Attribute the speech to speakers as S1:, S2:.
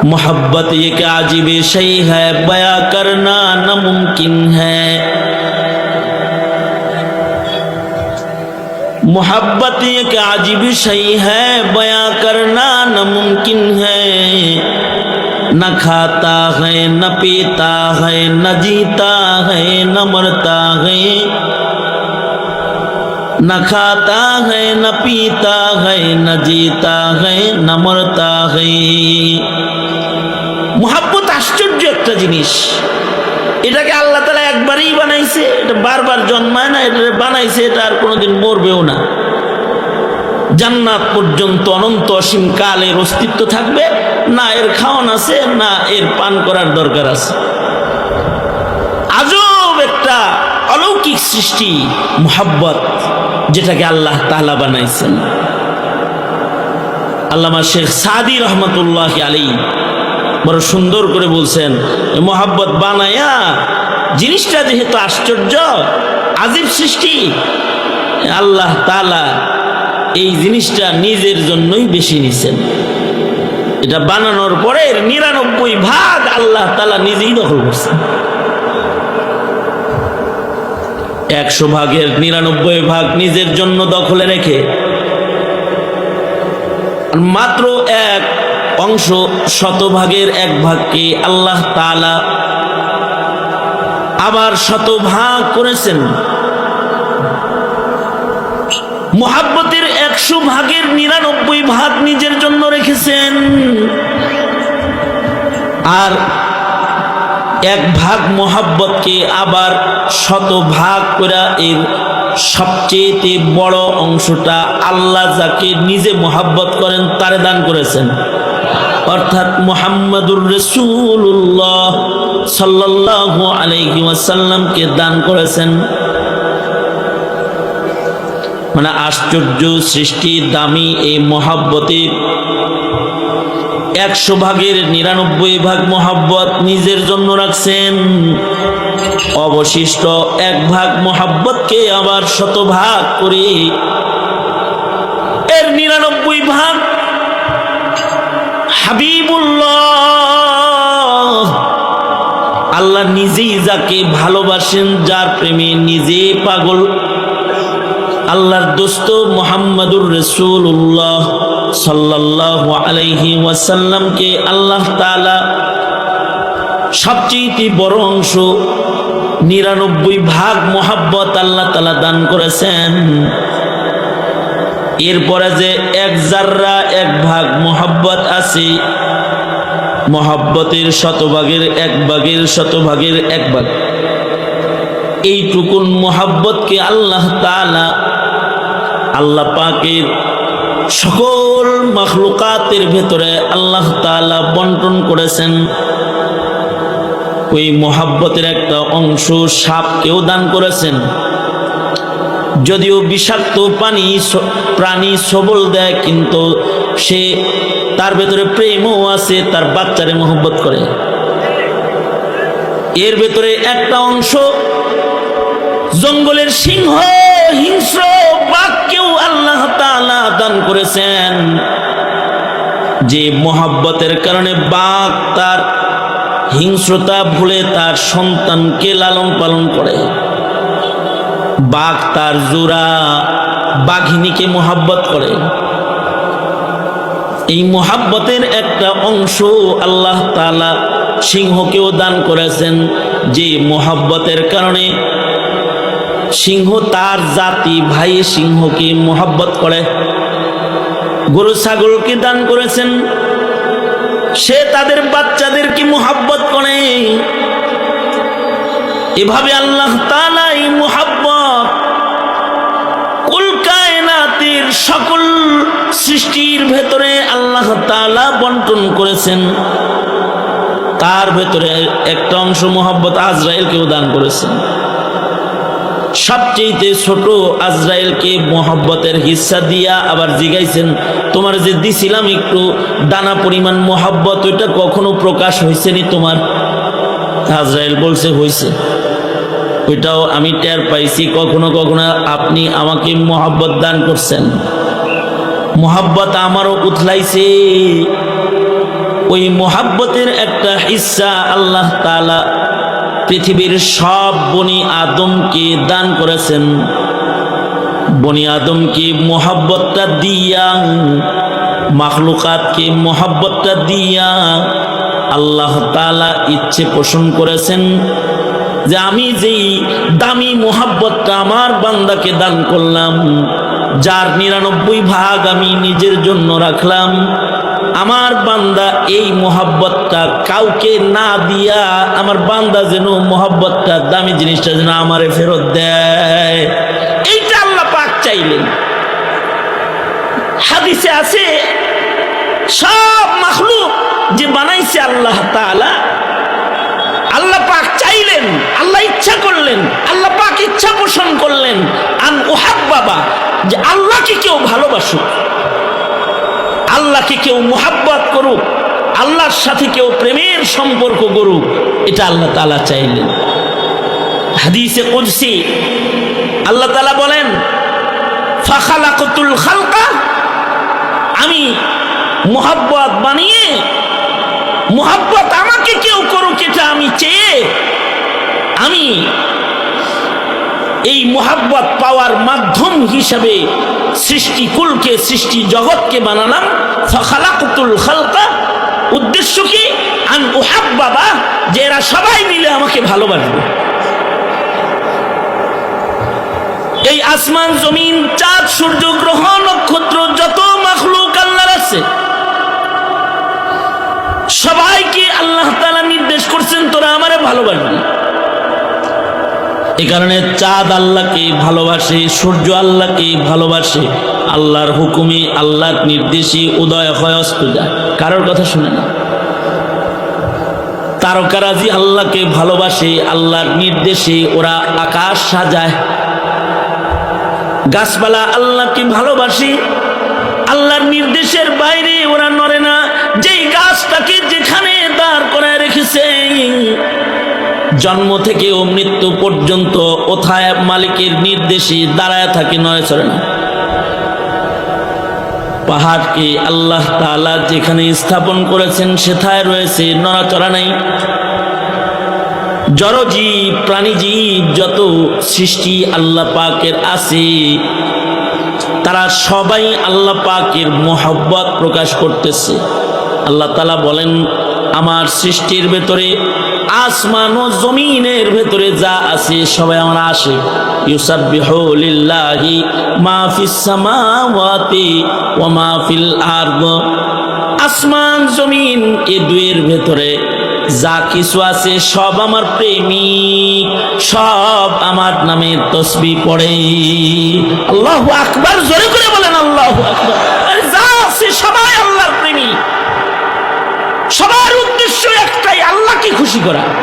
S1: मोहब्बत एक आजिब शई है बया करना नामुमकिन है मोहब्बत एक आजिब शई है बया करना नामुमकिन है न खाता है न पीता है न जीता है न मरता है न खाता है न पीता है न जीता है न मरता है মোহাব্বত আশ্চর্য একটা জিনিস। এটাকে আল্লাহ তালা একবারেই বানাইছে, এটা বারবার জন্মায় না, এটা বানাইছে, এটা আর কোনোদিন মরবেও না। জান্নাত পর্যন্ত অনন্ত অসীম কাল এর অস্তিত্ব থাকবে, না এর খাওয়ান আছে, না এর পান করার দরকার আছে। আজব একটা অলৌকিক সৃষ্টি, মোহাব্বত, যেটাকে আল্লাহ তাহলা বানাইছেন। আল্লামা শেখ সাদি রহমতুল্লাহ আলী বড় সুন্দর করে বলছেন মোহাব্বত বানায়া জিনিসটা যেহেতু আশ্চর্য, আজিব সৃষ্টি, আল্লাহ তালা এই জিনিসটা নিজের জন্যই বেশি নিছেন। এটা বানানোর পরে নিরানব্বই ভাগ আল্লাহ তালা নিজেই দখল করছেন। একশো ভাগের নিরানব্বই ভাগ নিজের জন্য দখলে রেখে, মাত্র এক অংশ শতভাগের এক ভাগকে আল্লাহ তালা আবার শতভাগ করেছেন। মোহাব্বতের একশো ভাগের নিরানব্বই ভাগ নিজের জন্য রেখেছেন। আর এক ভাগ মোহাব্বতকে আবার শত ভাগ করে এর সবচেয়ে বড় অংশটা আল্লাহ যাকে নিজে মোহাব্বত করেন, তারে দান করেছেন। অর্থাৎ মোহাম্মদুর রসুল্লাহ সাল্লাহ আলাইহি ওয়াসাল্লামকে দান করেছেন। মানে আশ্চর্য সৃষ্টি, দামি এই মহাব্বতের একশো ভাগের নিরানব্বই ভাগ মহাব্বত নিজের জন্য রাখছেন। অবশিষ্ট এক ভাগ মহাব্বতকে আবার শত ভাগ করে। এর নিরানব্বই ভাগ হাবিবুল্লাহ। আল্লাহ নিজেই যাকে ভালোবাসেন, যার প্রেমে নিজে পাগল। আল্লাহর দোস্ত মোহাম্মদুর রসুল্লাহ সাল্লাহ আলাইহি ওয়াসাল্লামকে আল্লাহ তালা সবচেয়ে বড় অংশ নিরানব্বই ভাগ মোহাব্বত আল্লাহ তালা দান করেছেন। এরপরে যে এক জাররা, এক ভাগ মোহাব্বত আছে, মহাব্বতের শতভাগের এক ভাগের শতভাগের এক ভাগ। এইটুকুন মোহাব্বতকে আল্লাহ তালা আল্লাহ পাকের সকল মখলুকাতের ভেতরে আল্লাহ তালা বন্টন করেছেন। ওই মোহাব্বতের একটা অংশ সাপকেও দান করেছেন। যদিও বিষাক্ত পানি প্রাণী সবল দেয়, কিন্তু সে তার ভেতরে প্রেমও আছে, তার বাচ্চারে মোহব্বত করে। এর ভেতরে একটা অংশ জঙ্গলের সিংহ, হিংস্র বাঘকেও আল্লাহ তাআলা দান করেছেন। যে মোহাব্বতের কারণে বাঘ তার হিংস্রতা ভুলে তার সন্তানকে লালন পালন করে। বাঘ তার জোড়া বাঘিনীকে মোহাব্বত করে। এই মোহাব্বতের একটা অংশ আল্লাহ তালা সিংহকেও দান করেছেন যে মোহাব্বতের কারণে সিংহ তার জাতি ভাই সিংহকে মোহাব্বত করে। গরু ছাগলকে দান করেছেন। সে তাদের বাচ্চাদেরকে মোহাব্বত করে। এভাবে আল্লাহ তালা সকল সৃষ্টির ভেতরে আল্লাহ তালা বন্টন করেছেন। তার ভেতরে একটা অংশ মোহাব্বত আজরাইলকেও দান করেছেন। সবচেয়ে ছোট আজরাইলকে মোহাব্বতের হিস্সা দিয়া আবার জিগাইছেন, তোমার যে দিছিলাম একটু দানা পরিমাণ মোহাব্বত, ওইটা কখনো প্রকাশ হয়েছে নি তোমার? আজরাইল বলছে হয়েছে ওইটাও আমি টের পাইছি, কখনো কখনো আপনি আমাকে মোহাব্বত দান করছেন। মোহাব্বত আমারও উথলাইছে ওই মোহাব্বতের একটা হিস্সা আল্লাহ তালা পৃথিবীর সব বনি আদমকে দান করেছেন। বনি আদমকে মোহাব্বতটা দিয়া, মাখলুকাতকে মোহাব্বতটা দিয়া আল্লাহ তালা ইচ্ছে পোষণ করেছেন। যে আমি যেই দামি মোহাব্বতটা আমার বান্দাকে দান করলাম, যার নিরানব্বই ভাগ আমি নিজের জন্য রাখলাম, আমার বান্দা এই মোহাব্বতটা কাউকে না দিয়া আমার বান্দা যেন মোহাব্বতটা, দামি জিনিসটা যেন আমারে ফেরত দেয়। এইটা আল্লাহ পাক চাইলেন। হাদিসে আছে, সব মাখলুক যে বানাইছে আল্লাহ তাআলা আল্লাহ পাক চাইলেন আল্লাহ ইচ্ছা করলেন আল্লাহ পাক ইচ্ছা পোষণ করলেন আন ওহাব বাবা যে আল্লাহকে কেউ ভালোবাসুক, আল্লাহকে কেউ মোহাব্বত করুক, আল্লাহর সাথে কেউ প্রেমের সম্পর্ক করুক, এটা আল্লাহ তালা চাইলেন। হাদিসে কুদসি, আল্লাহ তালা বলেন, ফাখালাকতুল খালকা আমি মোহাব্বত বানিয়ে, মোহাব্বত আমাকে কেউ করুক, এটা আমি চেয়ে, আমি এই মোহাব্বত পাওয়ার মাধ্যম হিসাবে সৃষ্টি কুলকে, সৃষ্টি জগৎকে বানালাম। ফখালাকুল খালকা। উদ্দেশ্য কি? আন উহাব বাবা যে এরা সবাই মিলে আমাকে ভালোবাসবে। এই আসমান, জমিন, চাঁদ, সূর্য, গ্রহ, নক্ষত্র, যত মাখলুক আল্লাহর আছে, সবাইকে আল্লাহ তালা নির্দেশ করছেন, তোরা আমারে ভালোবাসবি। এ কারণে চাঁদ আল্লাহকে ভালোবাসে, সূর্য আল্লাহকে ভালোবাসে, আল্লাহর হুকুমে, আল্লাহর নির্দেশে উদয় হয় অস্ত যায় কারোর কথা শুনে না। তারকারাজি আল্লাহকে ভালোবাসে, আল্লাহর নির্দেশে ওরা আকাশ সাজায়। গাছপালা আল্লাহকে ভালোবাসে, আল্লাহর নির্দেশের বাইরে ওরা নড়ে না। যেই গাছটাকে যেখানে দাঁড় করায় রেখেছে জন্ম থেকে ও মৃত্যু পর্যন্ত ওথায় মালিকের নির্দেশে দাঁড়ায় থাকে নয় চলে না। পাহাড়কে আল্লাহ তাআলা যেখানে স্থাপন করেছেন, সেথায় রয়েছে, নড়াচড়া নাই। জড়জীব, প্রাণীজীব যত সৃষ্টি আল্লাহ পাকের আছে, তারা সবাই আল্লাহ পাকের মোহব্বত প্রকাশ করতেছে। আল্লাহ তালা বলেন, আমার সৃষ্টির ভেতরে আসমান ও জমিনের ভেতরে যা আছে, সবাই আমার আসে। ইউসাব্বিহু লিল্লাহি মা ফিস সামাওয়াতি ওয়া মা ফিল আরদ। আসমান, জমিন, এ দুয়ের ভেতরে যা কিছু আছে, সব আমার প্রেমিক, সব আমার নামে তসবি পড়ে। আল্লাহ আকবার, জোরে করে বলেন আল্লাহ আকবার আরে যা আছে সবাই আল্লাহর প্রেমিক সবার উদ্দেশ্য একটাই আল্লাহকে খুশি করা।